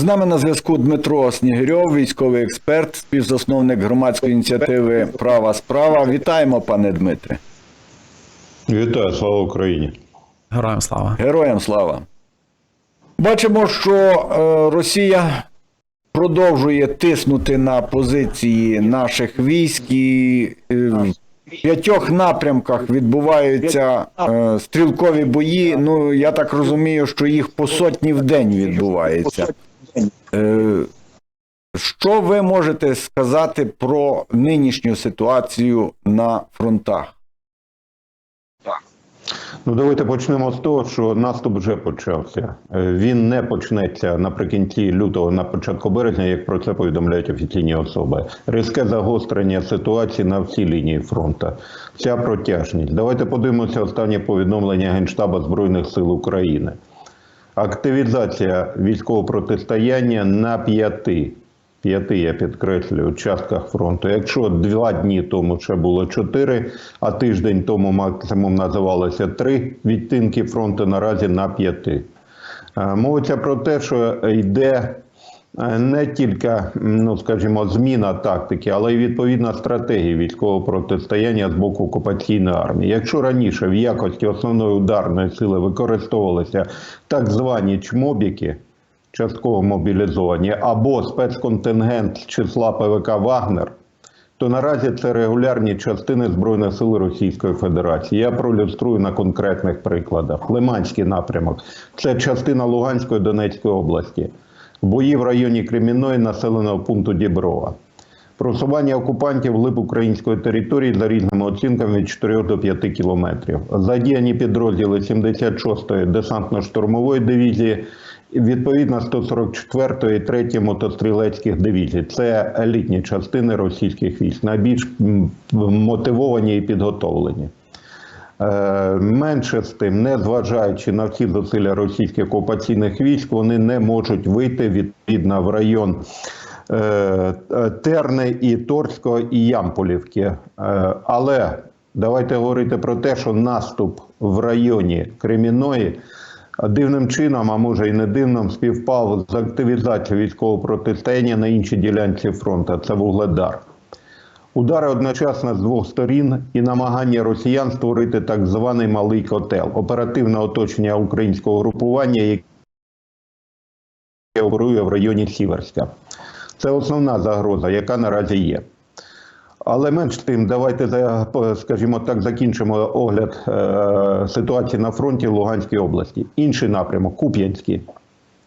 З нами на зв'язку Дмитро Снігирьов, військовий експерт, співзасновник громадської ініціативи Права справа. Вітаємо, пане Дмитре. Вітаю, слава Україні. Героям слава. Героям слава. Бачимо, що е, Росія продовжує тиснути на позиції наших військ і е, в п'ятьох напрямках відбуваються е, стрілкові бої. Ну, я так розумію, що їх по сотні в день відбувається. Е, що ви можете сказати про нинішню ситуацію на фронтах? Ну, давайте почнемо з того, що наступ вже почався. Е, Він не почнеться наприкінці лютого, на початку березня, як про це повідомляють офіційні особи. Різке загострення ситуації на всій лінії фронту. Вся протяжність. Давайте подивимося останнє повідомлення Генштаба Збройних сил України. Активізація військового протистояння на п'яти. П'яти, я підкреслюю, частках фронту. Якщо два дні тому ще було чотири, а тиждень тому максимум називалося три відтинки фронту, наразі на п'яти. Е, Мовиться про те, що йде не тільки, ну скажімо, зміна тактики, але й відповідна стратегія військового протистояння з боку окупаційної армії. Якщо раніше в якості основної ударної сили використовувалися так звані чмобіки, частково мобілізовані, або спецконтингент з числа ПВК Вагнер, то наразі це регулярні частини Збройних сил Російської Федерації. Я проілюструю на конкретних прикладах. Лиманський напрямок це частина Луганської Донецької області, бої в районі Кремінної населеного пункту Діброва. Просування окупантів вглиб української території за різними оцінками від 4 до 5 кілометрів. Задіяні підрозділи 76-ї десантно-штурмової дивізії, відповідно 144-ї і 3 мотострілецьких дивізій. Це елітні частини російських військ, найбільш мотивовані і підготовлені. Е, Менше з тим, не зважаючи на всі зусилля російських окупаційних військ, вони не можуть вийти відповідно в район е, Терни і Торського і Ямполівки. Е, Але давайте говорити про те, що наступ в районі Креміної дивним чином, а може і не дивним, співпав з активізацією військового протистояння на іншій ділянці фронту. Це Вугледар. Удари одночасно з двох сторін і намагання росіян створити так званий малий котел, оперативне оточення українського групування, яке оперує в районі Сіверська. Це основна загроза, яка наразі є. Але менш тим, давайте скажімо так, закінчимо огляд е, ситуації на фронті Луганської області. Інший напрямок Куп'янський.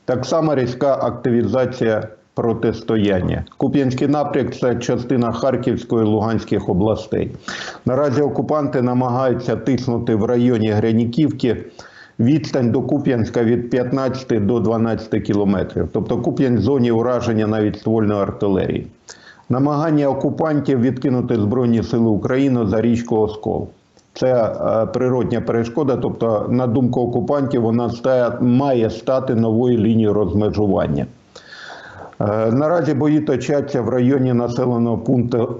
Так само різка активізація протистояння. Куп'янський напрямок це частина Харківської і Луганських областей. Наразі окупанти намагаються тиснути в районі Гряніківки. Відстань до Куп'янська від 15 до 12 кілометрів. Тобто Куп'янськ в зоні ураження навіть ствольної артилерії. Намагання окупантів відкинути Збройні Сили України за річку Оскол. Це е, природня перешкода, тобто, на думку окупантів, вона має стати новою лінією розмежування. Е, Наразі бої точаться в районі населеного пункту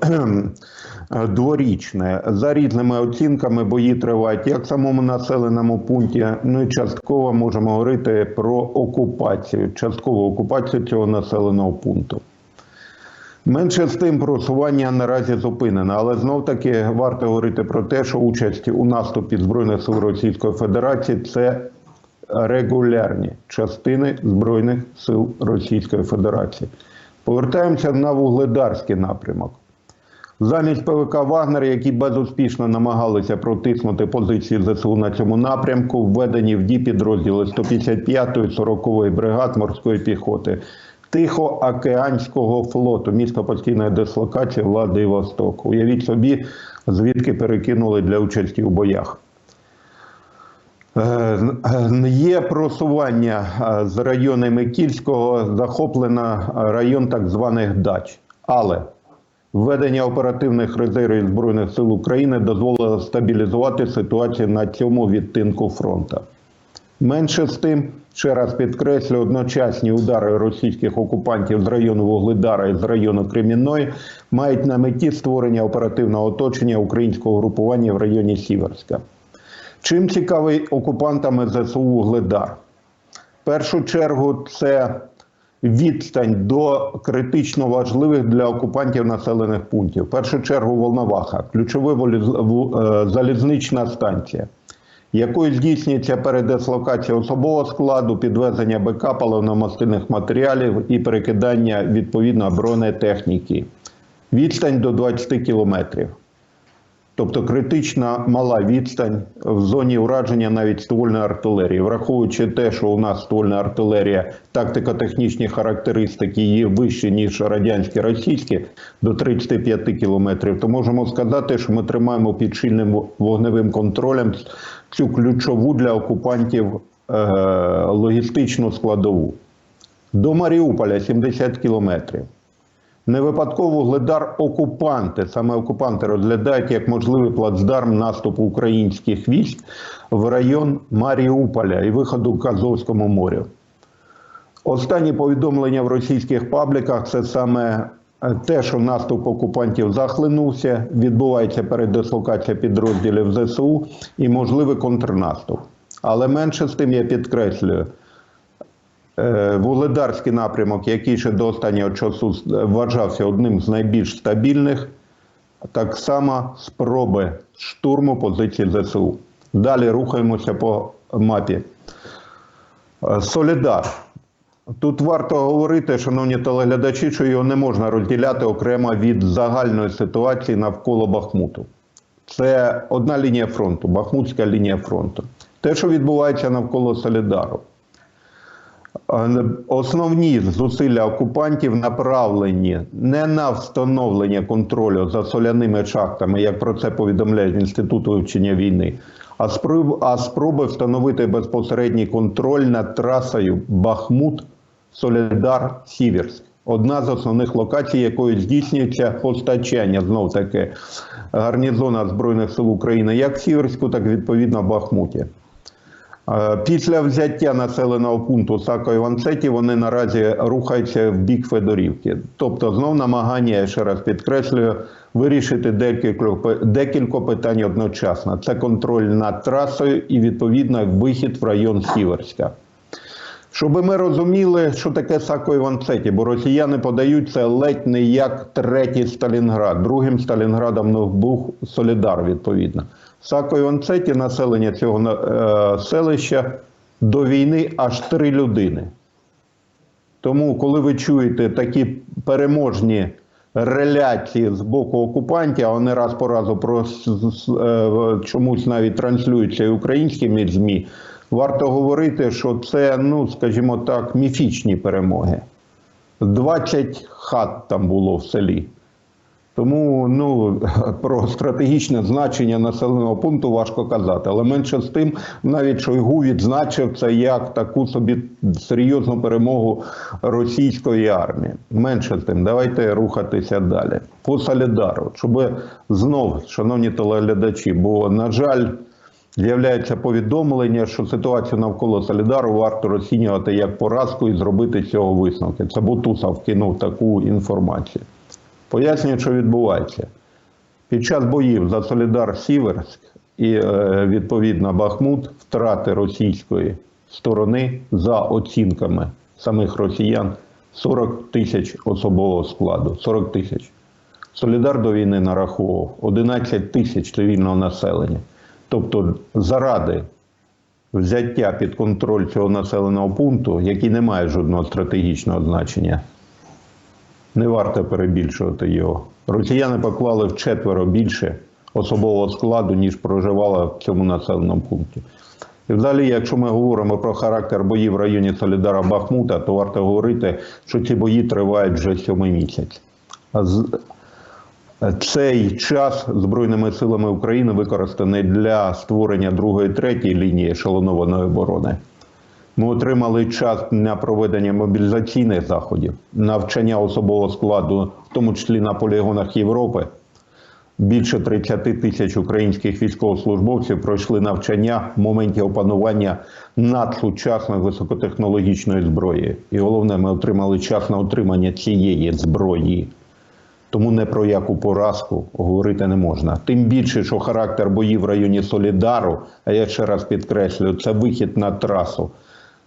дворічне. За різними оцінками бої тривають як в самому населеному пункті, ну і частково можемо говорити про окупацію, часткову окупацію цього населеного пункту. Менше з тим просування наразі зупинено, але знов таки варто говорити про те, що участь у наступі Збройних сил Російської Федерації це регулярні частини Збройних сил Російської Федерації. Повертаємося на вугледарський напрямок. Замість ПВК Вагнер, які безуспішно намагалися протиснути позиції ЗСУ на цьому напрямку, введені в дій підрозділи 155-ї 40-ї бригад морської піхоти Тихоокеанського флоту, місто постійної дислокації Владивосток. Уявіть собі, звідки перекинули для участі у боях. Е, Є просування е, з району Микільського, захоплено район так званих дач. Але введення оперативних резервів Збройних сил України дозволило стабілізувати ситуацію на цьому відтинку фронту. Менше з тим, ще раз підкреслю, одночасні удари російських окупантів з району Вугледара і з району Кремінної мають на меті створення оперативного оточення українського групування в районі Сіверська. Чим цікавий окупантами ЗСУ Вугледар? В першу чергу це відстань до критично важливих для окупантів населених пунктів. В першу чергу Волноваха, ключова е, залізнична станція, якою здійснюється передислокація особового складу, підвезення БК, паливно-мастильних матеріалів і перекидання відповідно бронетехніки. Відстань до 20 кілометрів. Тобто критична мала відстань в зоні ураження навіть ствольної артилерії, враховуючи те, що у нас ствольна артилерія, тактико-технічні характеристики є вищі, ніж радянські російські, до 35 кілометрів, то можемо сказати, що ми тримаємо під щільним вогневим контролем цю ключову для окупантів е, логістичну складову. До Маріуполя 70 кілометрів. Не випадково вугледар окупанти, саме окупанти розглядають як можливий плацдарм наступу українських військ в район Маріуполя і виходу к Азовському морю. Останні повідомлення в російських пабліках це саме е, те, що наступ окупантів захлинувся, відбувається передислокація підрозділів ЗСУ і можливий контрнаступ. Але менше з тим я підкреслюю, Вугледарський напрямок, який ще до останнього часу вважався одним з найбільш стабільних, так само спроби штурму позицій ЗСУ. Далі рухаємося по мапі. Е, Солідар. Тут варто говорити, шановні телеглядачі, що його не можна розділяти окремо від загальної ситуації навколо Бахмуту. Це одна лінія фронту, Бахмутська лінія фронту. Те, що відбувається навколо Солідару. Основні зусилля окупантів направлені не на встановлення контролю за соляними шахтами, як про це повідомляють Інститут вивчення війни, а спроб, а спроби встановити безпосередній контроль над трасою Бахмут, Солідар, Сіверськ. Одна з основних локацій, якою здійснюється постачання знов таки гарнізона Збройних сил України як в Сіверську, так і відповідно в Бахмуті. Е, Після взяття населеного пункту Сако Іванцеті вони наразі рухаються в бік Федорівки. Тобто, знов намагання, я ще раз підкреслюю, вирішити декілька, декілька питань одночасно. Це контроль над трасою і відповідно вихід в район Сіверська. Щоб ми розуміли, що таке Сако Іванцеті, бо росіяни подають це ледь не як третій Сталінград. Другим Сталінградом ну, був Солідар, відповідно. Сако Іванцеті, населення цього е, селища до війни аж три людини. Тому, коли ви чуєте такі переможні реляції з боку окупантів, а вони раз по разу про е, чомусь навіть транслюються і українськими ЗМІ, варто говорити, що це, ну скажімо так, міфічні перемоги. 20 хат там було в селі. Тому ну, про стратегічне значення населеного пункту важко казати. Але менше з тим, навіть Шойгу відзначив це як таку собі серйозну перемогу російської армії. Менше з тим, давайте рухатися далі. По Солідару, щоб знов, шановні телеглядачі, бо, на жаль, З'являється повідомлення, що ситуацію навколо Солідару варто розцінювати як поразку і зробити цього висновки. Це Бутусов вкинув таку інформацію. Пояснюю, що відбувається. Під час боїв за Солідар Сіверськ і е, відповідно Бахмут втрати російської сторони за оцінками самих росіян 40 тисяч особового складу. 40 тисяч. Солідар до війни нараховував 11 тисяч цивільного населення. Тобто, заради взяття під контроль цього населеного пункту, який не має жодного стратегічного значення, не варто перебільшувати його. Росіяни поклали вчетверо більше особового складу, ніж проживало в цьому населеному пункті. І взагалі, якщо ми говоримо про характер боїв в районі Солідара Бахмута, то варто говорити, що ці бої тривають вже сьомий місяць. Цей час Збройними силами України використаний для створення другої третьої лінії ешелонованої оборони. Ми отримали час для проведення мобілізаційних заходів, навчання особового складу, в тому числі на полігонах Європи. Більше 30 тисяч українських військовослужбовців пройшли навчання в моменті опанування надсучасної високотехнологічної зброї. І головне, ми отримали час на отримання цієї зброї. Тому не про яку поразку говорити не можна. Тим більше, що характер боїв в районі Солідару, а я ще раз підкреслюю, це вихід на трасу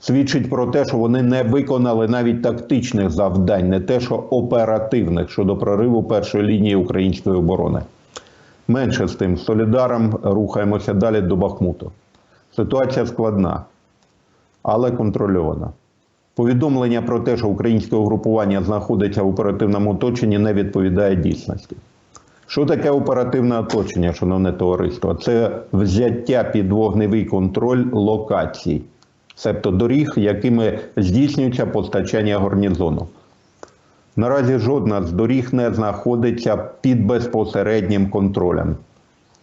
свідчить про те, що вони не виконали навіть тактичних завдань, не те, що оперативних щодо прориву першої лінії української оборони. Менше з тим, Солідаром рухаємося далі до Бахмуту. Ситуація складна, але контрольована. Повідомлення про те, що українське угрупування знаходиться в оперативному оточенні, не відповідає дійсності. Що таке оперативне оточення, шановне товариство? Це взяття під вогневий контроль локацій, себто доріг, якими здійснюється постачання гарнізону. Наразі жодна з доріг не знаходиться під безпосереднім контролем.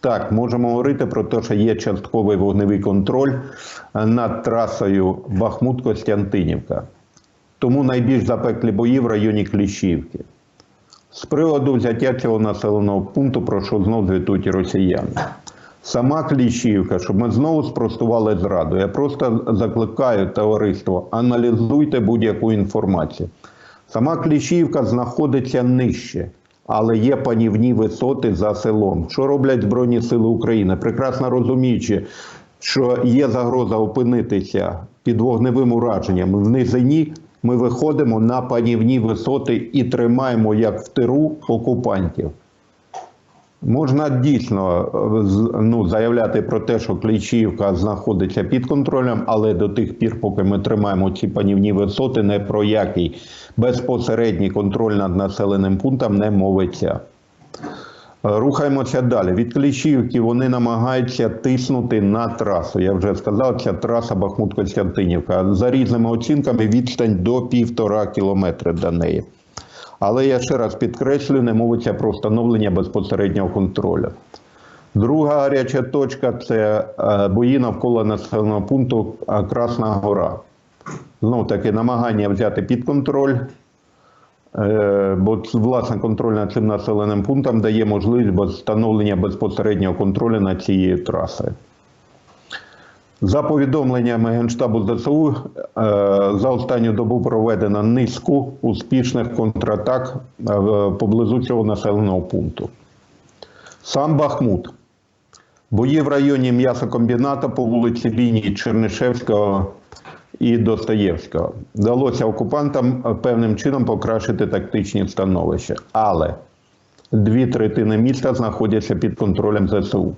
Так, можемо говорити про те, що є частковий вогневий контроль над трасою Бахмут-Костянтинівка. Тому найбільш запеклі бої в районі Кліщівки. З приводу взяття цього населеного пункту, про що знов звітують росіяни. Сама Кліщівка, щоб ми знову спростували зраду. Я просто закликаю товариство, аналізуйте будь-яку інформацію. Сама Кліщівка знаходиться нижче, але є панівні висоти за селом. Що роблять Збройні Сили України? Прекрасно розуміючи, що є загроза опинитися під вогневим ураженням в низині, ми виходимо на панівні висоти і тримаємо як в тиру окупантів. Можна дійсно е, ну, заявляти про те, що Клічівка знаходиться під контролем, але до тих пір, поки ми тримаємо ці панівні висоти, не про який безпосередній контроль над населеним пунктом не мовиться. Е, Рухаємося далі. Від Кліщівки вони намагаються тиснути на трасу. Я вже сказав, ця траса Бахмут-Костянтинівка. За різними оцінками відстань до півтора кілометри до неї. Але я ще раз підкреслюю, не мовиться про встановлення безпосереднього контролю. Друга гаряча точка це е, бої навколо населеного пункту е, Красна Гора. Знов таки намагання взяти під контроль, е, бо власне контроль над цим населеним пунктом дає можливість встановлення безпосереднього контролю над цією трасою. За повідомленнями Генштабу ЗСУ, е, за останню добу проведено низку успішних контратак е, поблизу цього населеного пункту. Сам Бахмут. Бої в районі м'ясокомбіната по вулиці лінії Чернишевського і Достоєвського. Вдалося окупантам е, певним чином покращити тактичні становища. Але дві третини міста знаходяться під контролем ЗСУ.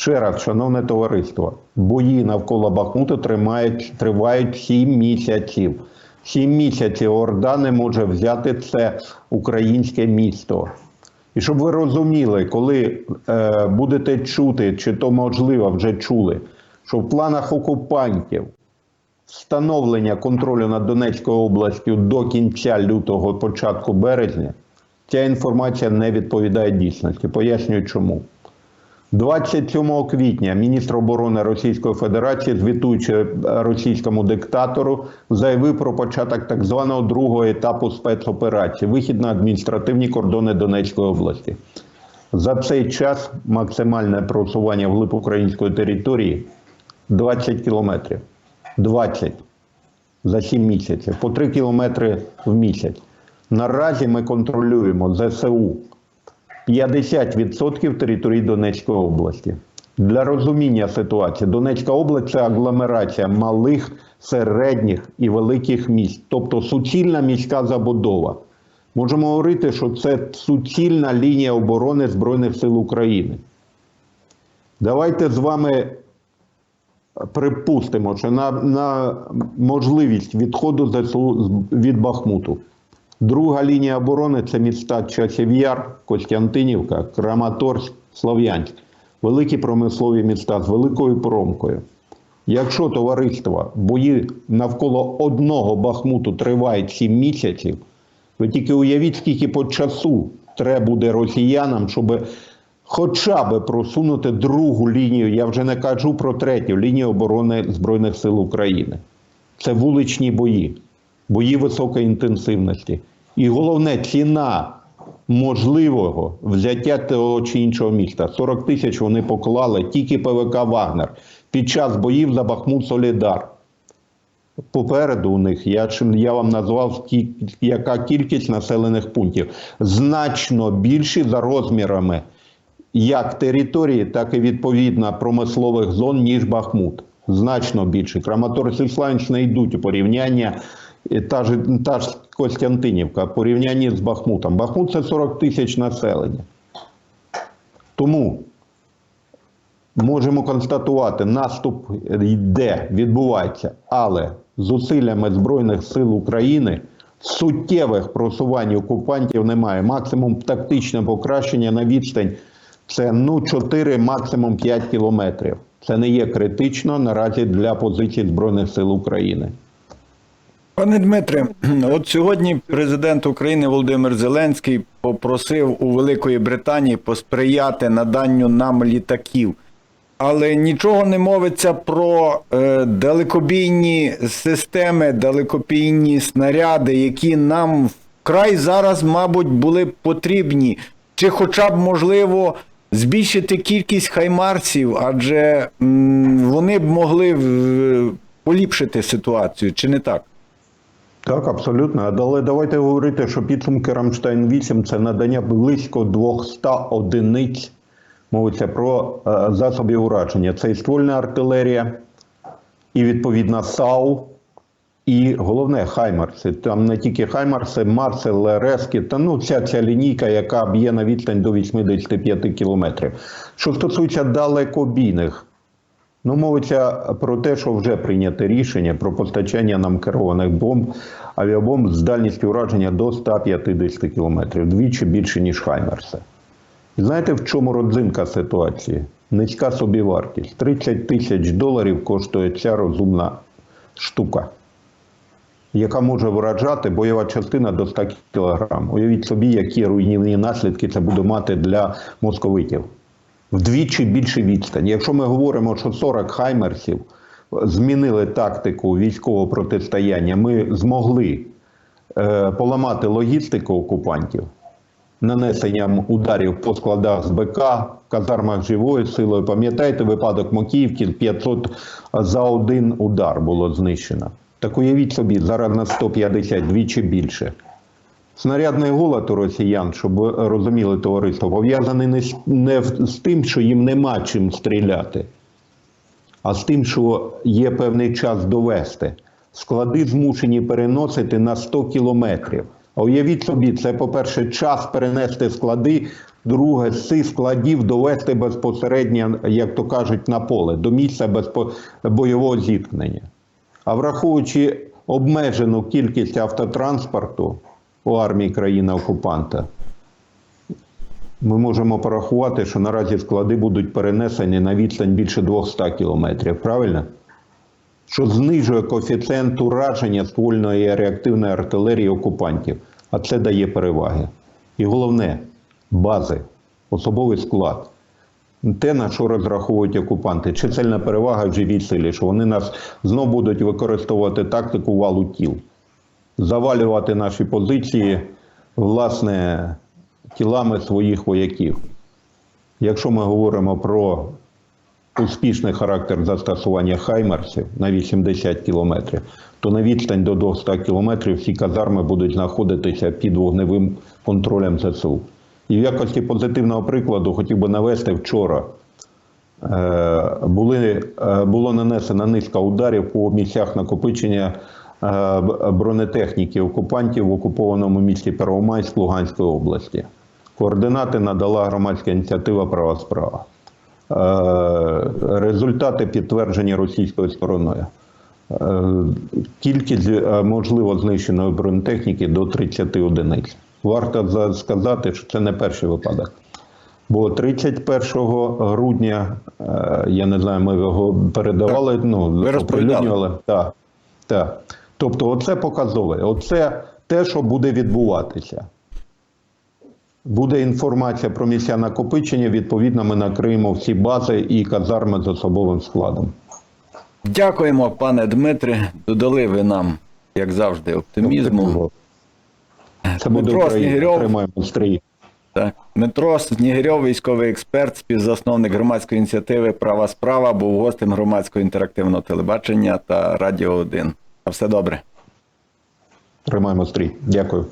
Ще раз, шановне товариство, бої навколо Бахмуту тримають, тривають 7 місяців. 7 місяців Орда не може взяти це українське місто. І щоб ви розуміли, коли е, будете чути, чи то можливо вже чули, що в планах окупантів встановлення контролю над Донецькою областю до кінця лютого, початку березня, ця інформація не відповідає дійсності. Пояснюю чому. 27 квітня міністр оборони Російської Федерації, звітуючи російському диктатору, заявив про початок так званого другого етапу спецоперації вихід на адміністративні кордони Донецької області. За цей час максимальне просування вглиб української території 20 кілометрів. 20 за 7 місяців, по 3 кілометри в місяць. Наразі ми контролюємо ЗСУ 50% території Донецької області. Для розуміння ситуації, Донецька область це агломерація малих, середніх і великих міст, тобто суцільна міська забудова. Можемо говорити, що це суцільна лінія оборони Збройних сил України. Давайте з вами припустимо, що на, на можливість відходу ЗСУ від Бахмуту. Друга лінія оборони це міста Часів Яр, Костянтинівка, Краматорськ, Слов'янськ. Великі промислові міста з великою промкою. Якщо товариство бої навколо одного Бахмуту тривають 7 місяців, ви тільки уявіть, скільки по часу треба буде росіянам, щоб хоча б просунути другу лінію, я вже не кажу про третю лінію оборони Збройних сил України. Це вуличні бої, бої високої інтенсивності. І головне, ціна можливого взяття того чи іншого міста. 40 тисяч вони поклали тільки ПВК Вагнер під час боїв за Бахмут Солідар. Попереду у них, я, я вам назвав, яка кількість населених пунктів. Значно більші за розмірами як території, так і відповідно промислових зон, ніж Бахмут. значно більше. Краматорськ і Славянськ не йдуть у порівняння. Та ж, та ж Костянтинівка, порівнянні з Бахмутом. Бахмут це 40 тисяч населення. Тому можемо констатувати, наступ йде, відбувається, але зусиллями Збройних сил України суттєвих просувань окупантів немає. Максимум тактичне покращення на відстань це ну 4, максимум 5 кілометрів. Це не є критично наразі для позицій Збройних сил України. Пане Дмитре, от сьогодні президент України Володимир Зеленський попросив у Великої Британії посприяти наданню нам літаків. Але нічого не мовиться про е, далекобійні системи, далекобійні снаряди, які нам вкрай зараз, мабуть, були б потрібні. Чи хоча б можливо збільшити кількість хаймарсів, адже м, вони б могли в- поліпшити ситуацію, чи не так? Так, абсолютно. Але давайте говорити, що підсумки Рамштайн 8 це надання близько 200 одиниць. Мовиться про е, засоби ураження. Це і ствольна артилерія, і відповідно САУ, і головне Хаймарси. Там не тільки Хаймарси, Марси, Лерески, та ну вся ця лінійка, яка б'є на відстань до 85 кілометрів. Що стосується далекобійних, Ну, мовиться про те, що вже прийняте рішення про постачання нам керованих бомб, авіабомб з дальністю ураження до 150 кілометрів, двічі більше, ніж Хаймерси. І знаєте, в чому родзинка ситуації? Низька собівартість. 30 тисяч доларів коштує ця розумна штука, яка може вражати бойова частина до 100 кг. Уявіть собі, які руйнівні наслідки це буде мати для московитів вдвічі більше відстань. Якщо ми говоримо, що 40 хаймерсів змінили тактику військового протистояння, ми змогли е, поламати логістику окупантів нанесенням ударів по складах з БК, казармах живою силою. Пам'ятаєте випадок Мокіївки 500 за один удар було знищено. Так уявіть собі, зараз на 150 двічі більше. Снарядний голод у росіян, щоб розуміли товариство, пов'язаний не з, не з тим, що їм нема чим стріляти, а з тим, що є певний час довести. Склади змушені переносити на 100 кілометрів. А уявіть собі, це, по-перше, час перенести склади, друге, з цих складів довести безпосередньо, як то кажуть, на поле, до місця безпо... бойового зіткнення. А враховуючи обмежену кількість автотранспорту у армії країни-окупанта, ми можемо порахувати, що наразі склади будуть перенесені на відстань більше 200 кілометрів. Правильно? Що знижує коефіцієнт ураження ствольної реактивної артилерії окупантів, а це дає переваги. І головне бази, особовий склад. Те, на що розраховують окупанти, чисельна перевага в живій силі, що вони нас знов будуть використовувати тактику валу тіл, завалювати наші позиції, власне, тілами своїх вояків. Якщо ми говоримо про успішний характер застосування хаймерсів на 80 кілометрів, то на відстань до 200 кілометрів всі казарми будуть знаходитися під вогневим контролем ЗСУ. І в якості позитивного прикладу хотів би навести вчора. Е, Були, е, було нанесено низка ударів по місцях накопичення бронетехніки окупантів в окупованому місті Первомайськ Луганської області. Координати надала громадська ініціатива Права справа. Е, Результати підтверджені російською стороною. Е, Кількість е, можливо знищеної бронетехніки до 30 одиниць. Варто сказати, що це не перший випадок. Бо 31 грудня, е, я не знаю, ми його передавали, ну, оприлюднювали. Так, так. Тобто, оце показове. Оце те, що буде відбуватися. Буде інформація про місця накопичення. Відповідно, ми накриємо всі бази і казарми з особовим складом. Дякуємо, пане Дмитре. Додали ви нам, як завжди, оптимізму. Це буде Дмитро Снігирьов. Так. Дмитро Снігирьов, військовий експерт, співзасновник громадської ініціативи Права справа, був гостем громадського інтерактивного телебачення та Радіо 1. Все добре. Тримаємо стрій. Дякую.